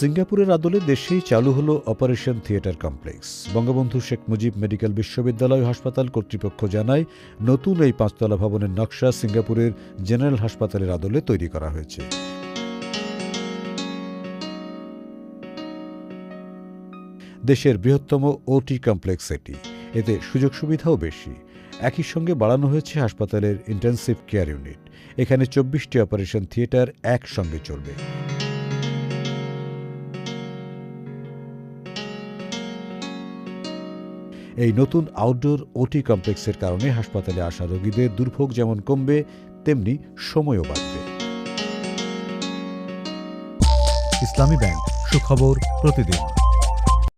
সিঙ্গাপুরের আদলে দেশেই চালু হলো operation theatre complex. Bangabandhu Sheikh Mujib medical বিশ্ববিদ্যালয় হাসপাতাল কর্তৃপক্ষ জানায়, নতুন এই পাঁচতলা ভবনের নকশা সিঙ্গাপুরের জেনারেল হাসপাতালের আদলে তৈরি করা হয়েছে। দেশের বৃহত্তম ওটি কমপ্লেক্স এটি। এতে সুযোগ সুবিধাও বেশি। একই সঙ্গে বাড়ানো হয়েছে হাসপাতালের ইন্টেন্সিভ কেয়ার ইউনিট। এখানে চব্বিশটি অপারেশন থিয়েটার একসঙ্গে চলবে। এই নতুন আউটডোর ওটি কমপ্লেক্সের কারণে হাসপাতালে আসা রোগীদের দুর্ভোগ যেমন কমবে, তেমনি সময়ও বাড়বে। ইসলামী ব্যাংক, সুখবর প্রতিদিন।